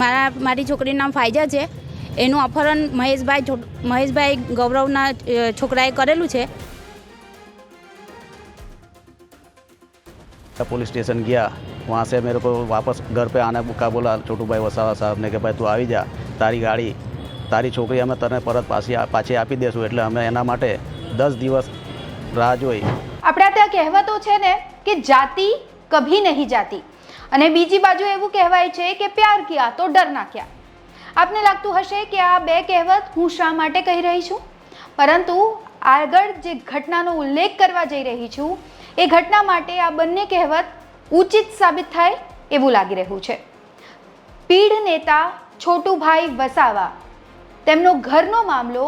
મારા મારી છોકરીનું નામ ફાઇજા છે એનું અપહરણ મહેશભાઈ છો- મહેશભાઈ ગૌરવના અ, છોકરાએ કરેલું છે पुलिस स्टेशन गया वहाँ से मेरे को वापस घर पे आने का बोला छोटू भाई वसावा साहब ने કે ભાઈ તું આવી જા તારી ગાડી તારી છોકરી અમે તને પરત પાછી આ- પાછી આપી દેશું એટલે અમે એના માટે દસ દિવસ રાહ જોઈ આપણા ત્યાં કહેવતો છે ને કે જાતિ કભી નહીં જાતી અને બીજી બાજુ એવું કહેવાય છે કે પ્યાર ક્યાં તો ડરના ક્યાં. આપને લાગતું હશે કે આ બે કહેવત હું શા માટે કહી રહી છું? પરંતુ આગળ જે ઘટનાનો ઉલ્લેખ કરવા જઈ રહી છું, એ ઘટના માટે આ બંને કહેવત ઉચિત સાબિત થાય એવું લાગી રહ્યું છે. પીઢ નેતા છોટુભાઈ વસાવા, તેમનો ઘરનો મામલો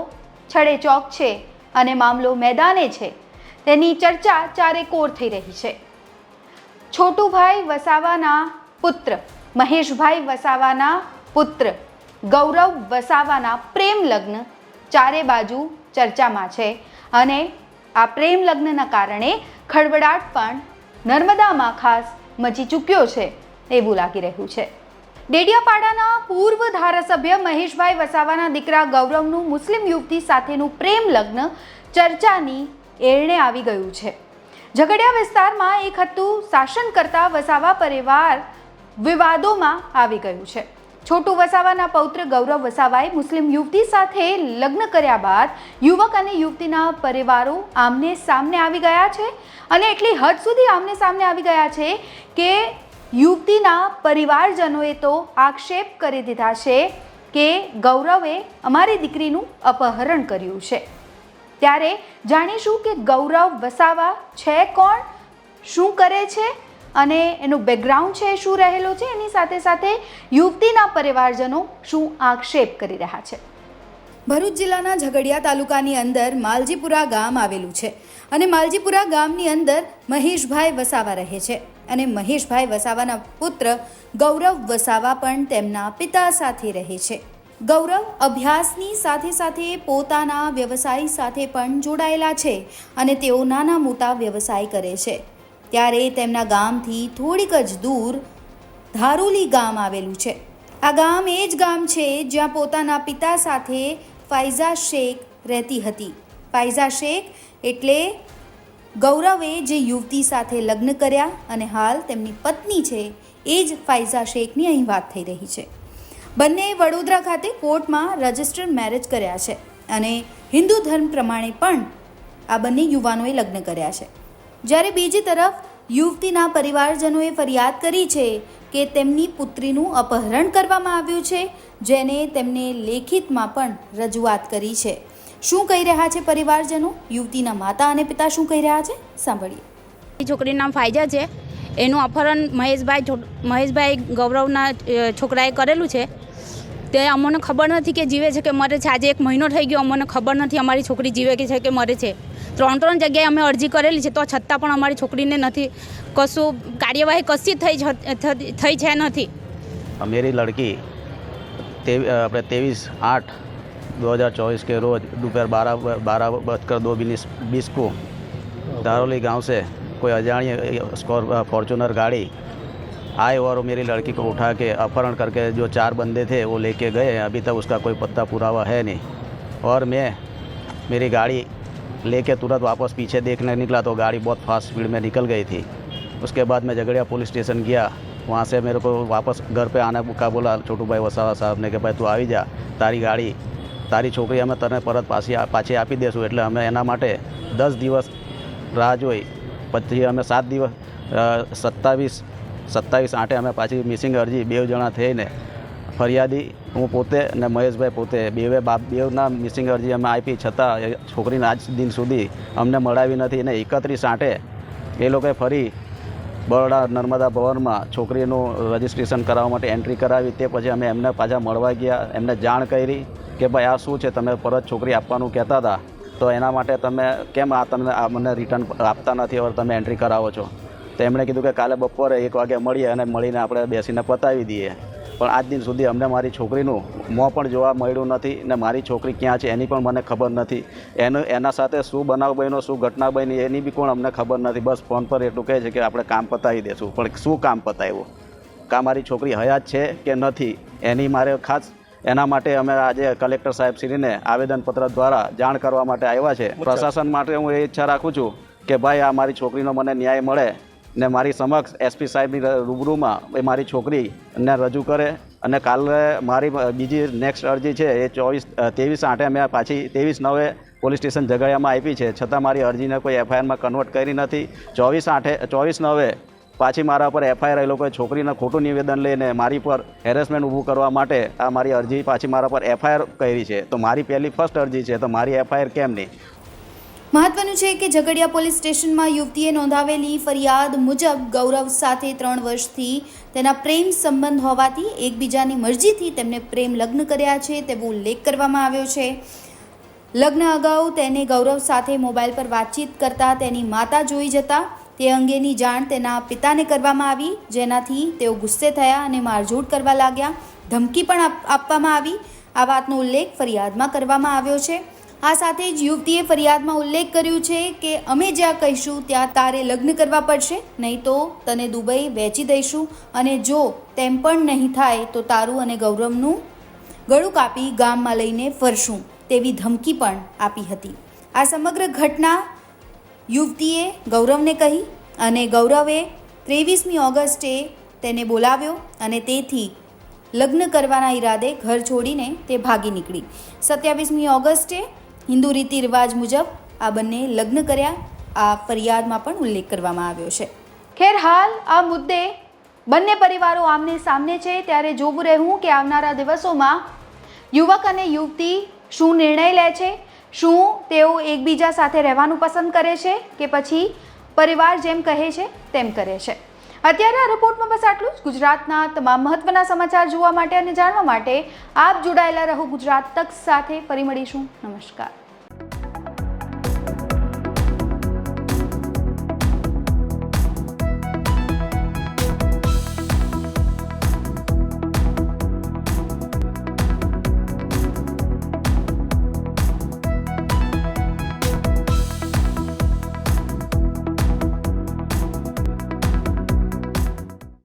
છડે ચોક છે અને મામલો મેદાને છે. તેની ચર્ચા ચારે કોર થઈ રહી છે. છોટુભાઈ વસાવાના પુત્ર, મહેશભાઈ વસાવાના પુત્ર, ગૌરવ વસાવાના પ્રેમ લગ્ન ચારે બાજુ ચર્ચામાં છે અને આ પ્રેમ લગ્નના કારણે ખળબડાટ પણ નર્મદામાં ખાસ મચી ચૂક્યો છે એવું લાગી રહ્યું છે. ડેડિયાપાડાના પૂર્વ ધારાસભ્ય મહેશભાઈ વસાવાના દીકરા ગૌરવનું મુસ્લિમ યુવતી સાથેનું પ્રેમ લગ્ન ચર્ચાની એરણે આવી ગયું છે. ઝઘડિયા વિસ્તારમાં એક હતું શાસન કરતા વસાવા પરિવાર વિવાદોમાં આવી ગયું છે. છોટુ વસાવાના પૌત્ર ગૌરવ વસાવાએ મુસ્લિમ યુવતી સાથે લગ્ન કર્યા બાદ યુવક અને યુવતીના પરિવારો આમને સામને આવી ગયા છે અને એટલી હદ સુધી આમને સામને આવી ગયા છે કે યુવતીના પરિવારજનોએ તો આક્ષેપ કરી દીધા છે કે ગૌરવે અમારી દીકરીનું અપહરણ કર્યું છે. ત્યારે જાણીશું કે ગૌરવ વસાવા છે કોણ, શું કરે છે અને એનું બેકગ્રાઉન્ડ છે, શું રહેલો છે, એની સાથે સાથે યુવતીના પરિવારજનો શું આક્ષેપ કરી રહ્યા છે. ભરૂચ જિલ્લાના ઝઘડિયા તાલુકાની અંદર માલજીપુરા ગામ આવેલું છે અને માલજીપુરા ગામની અંદર મહેશભાઈ વસાવા રહે છે અને મહેશભાઈ વસાવાના પુત્ર ગૌરવ વસાવા પણ તેમના પિતા સાથે રહે છે. ગૌરવ અભ્યાસની સાથે સાથે પોતાના વ્યવસાય સાથે પણ જોડાયેલા છે અને તેઓ નાના મોટા વ્યવસાય કરે છે. ત્યારે તેમના ગામથી થોડીક જ દૂર ધારુલી ગામ આવેલું છે. આ ગામ એ જ ગામ છે જ્યાં પોતાના પિતા સાથે ફાઇઝા શેખ રહેતી હતી. ફાઇઝા શેખ એટલે ગૌરવે જે યુવતી સાથે લગ્ન કર્યા અને હાલ તેમની પત્ની છે, એ જ ફાઇઝા શેખની અહીં વાત થઈ રહી છે. બંને વડોદરા ખાતે કોર્ટમાં રજિસ્ટર મેરેજ કર્યા છે અને હિન્દુ ધર્મ પ્રમાણે પણ આ બંને યુવાનોએ લગ્ન કર્યા છે. જ્યારે બીજી તરફ યુવતીના પરિવારજનોએ ફરિયાદ કરી છે કે તેમની પુત્રીનું અપહરણ કરવામાં આવ્યું છે, જેને તેમને લેખિતમાં પણ રજૂઆત કરી છે. શું કહી રહ્યા છે પરિવારજનો? યુવતીના માતા અને પિતા શું કહી રહ્યા છે? સાંભળીએ. છોકરીનું નામ ફાયજા છે. એનું અપહરણ મહેશભાઈ છો- મહેશભાઈ ગૌરવના અ, છોકરાએ કરેલું છે તે અમને ખબર નથી કે જીવે છે કે મરે છે આજે એક મહિનો થઈ ગયો અમને ખબર નથી અમારી છોકરી જીવે કે છે કે મરે છે ત્રણ ત્રણ જગ્યાએ અમે અરજી કરેલી છે તો છતાં પણ અમારી છોકરીને નથી કશું કાર્યવાહી કશી થઈ જ- થતી- થઈ છે નથી मेरी लड़की ते अपने तेईस आठ 2024 के रोज़ दोपहर बारह बारह बजकर दो बीस बीस को दारोली गांव से कोई अजाणी स्कॉर फॉर्चूनर गाड़ी आए और मेरी लड़की को उठा के अपहरण करके जो चार बंदे थे वो लेके गए अभी तक उसका कोई पत्ता पुरावा है नहीं और मैं मेरी गाड़ी लेके तुरंत वापस पीछे देखने निकला तो गाड़ी बहुत फास्ट स्पीड में निकल गई थी उसके बाद मैं झगड़िया पुलिस स्टेशन गया वहाँ से मेरे को वापस घर पे आने का बोला छोटू भाई વસાવા સાહેબ ને કે ભાઈ તું આવી જા તારી ગાડી તારી છોકરી અમે તને પરત પાછી આ- પાછી આપી દેશું એટલે અમે એના માટે દસ દિવસ રાહ જોઈ પછી અમે સાત દિવસ સત્તાવીસ સત્તાવીસ આઠે અમે પાછી મિસિંગ અરજી, બે જણા થઈને ફરિયાદી હું પોતે અને મહેશભાઈ પોતે બેવે બાપ બેવના મિસિંગ અરજી અમે આપી, છતાં છોકરીને આજ દિન સુધી અમને મળાવી નથી અને એકત્રીસ આઠે એ લોકોએ ફરી બરોડા નર્મદા ભવનમાં છોકરીનું રજિસ્ટ્રેશન કરાવવા માટે એન્ટ્રી કરાવી, તે પછી અમે એમને પાછા મળવા ગયા, એમને જાણ કરી કે ભાઈ આ શું છે, તમે પરત છોકરી આપવાનું કહેતા હતા. તો એના માટે તમે કેમ આ તમને આ મને રિટર્ન આપતા નથી હવે તમે એન્ટ્રી કરાવો છો? તો એમણે કીધું કે કાલે બપોરે એક વાગે મળીએ અને મળીને આપણે બેસીને પતાવી દઈએ. પણ આજ દિન સુધી અમને મારી છોકરીનું મોં પણ જોવા મળ્યું નથી ને મારી છોકરી ક્યાં છે એની પણ મને ખબર નથી. એનું, એના સાથે શું બનાવ બન્યો, શું ઘટના બની એની બી પણ અમને ખબર નથી. બસ ફોન પર એટલું કહે છે કે આપણે કામ પતાવી દઈશું પણ શું કામ પતાવ્યું? કાં મારી છોકરી હયાત છે કે નથી? એની મારે ખાસ એના માટે અમે આજે કલેક્ટર સાહેબ શ્રીને આવેદનપત્ર દ્વારા જાણ કરવા માટે આવ્યા છે. પ્રશાસન માટે હું એ ઈચ્છા રાખું છું કે ભાઈ આ મારી છોકરીનો મને ન્યાય મળે ને મારી સમક્ષ એસપી સાહેબની રૂબરૂમાં એ મારી છોકરીને રજૂ કરે અને કાલે મારી બીજી નેક્સ્ટ અરજી છે એ ચોવીસ ત્રેવીસ આઠે મેં પાછી ત્રેવીસ નવે પોલીસ સ્ટેશન જગાડિયામાં આપી છે. છતાં મારી અરજીને કોઈ એફઆઈઆરમાં કન્વર્ટ કરી નથી. ચોવીસ આઠે ચોવીસ નવે પાછી મારા પર એફઆઈઆર એ લોકોએ છોકરીને ખોટું નિવેદન લઈને મારી પર હેરેસમેન્ટ ઊભું કરવા માટે આ મારી અરજી પાછી મારા પર એફઆઈઆર કરી છે. તો મારી પહેલી ફર્સ્ટ અરજી છે, તો મારી એફઆઈઆર કેમ નહીં? મહત્વનું છે કે ઝઘડિયા પોલીસ સ્ટેશનમાં યુવતીએ નોંધાવેલી ફરિયાદ મુજબ ગૌરવ સાથે ત્રણ વર્ષથી તેના પ્રેમ સંબંધ હોવાથી એકબીજાની મરજીથી તેમને પ્રેમ લગ્ન કર્યા છે તેવો ઉલ્લેખ કરવામાં આવ્યો છે. લગ્ન અગાઉ તેને ગૌરવ સાથે મોબાઈલ પર વાતચીત કરતા તેની માતા જોઈ જતા તે અંગેની જાણ તેના પિતાને કરવામાં આવી, જેનાથી તેઓ ગુસ્સે થયા અને મારઝૂડ કરવા લાગ્યા. ધમકી પણ આપ- આપવામાં આવી. આ વાતનો ઉલ્લેખ ફરિયાદમાં કરવામાં આવ્યો છે. આ સાથે જ યુવતીએ ફરિયાદમાં ઉલ્લેખ કર્યું છે કે, અમે જ્યાં કહીશું, ત્યાં તારે લગ્ન કરવા પડશે. નહીં તો તને દુબઈ વેચી દઈશું. અને જો તેમ પણ નહીં થાય, તો તારું અને ગૌરવનું ગળું કાપી ગામમાં લઈને ફરશું. તેવી ધમકી પણ આપી હતી. આ સમગ્ર ઘટના યુવતીએ ગૌરવને કહી અને ગૌરવે ત્રેવીસમી ઓગસ્ટે તેને બોલાવ્યો અને તેથી લગ્ન કરવાના ઈરાદે ઘર છોડીને તે ભાગી નીકળી. સત્યાવીસમી ઓગસ્ટે હિન્દુ રીતિ રિવાજ મુજબ આ બંને લગ્ન કર્યા. આ ફરિયાદમાં પણ ઉલ્લેખ કરવામાં આવ્યો છે. ખેર હાલ આ મુદ્દે બંને પરિવારો આમને સામને છે ત્યારે જોવું રહેવું કે આવનારા દિવસોમાં યુવક અને યુવતી શું નિર્ણય લે છે? શું તેઓ એકબીજા સાથે રહેવાનું પસંદ કરે છે કે પછી પરિવાર જેમ કહે છે તેમ કરે છે? અત્યારે આ રિપોર્ટમાં બસ આટલું જ. ગુજરાતના તમામ મહત્વના સમાચાર જોવા માટે અને જાણવા માટે આપ જોડાયેલા રહો ગુજરાત તક સાથે. ફરી મળીશું. નમસ્કાર.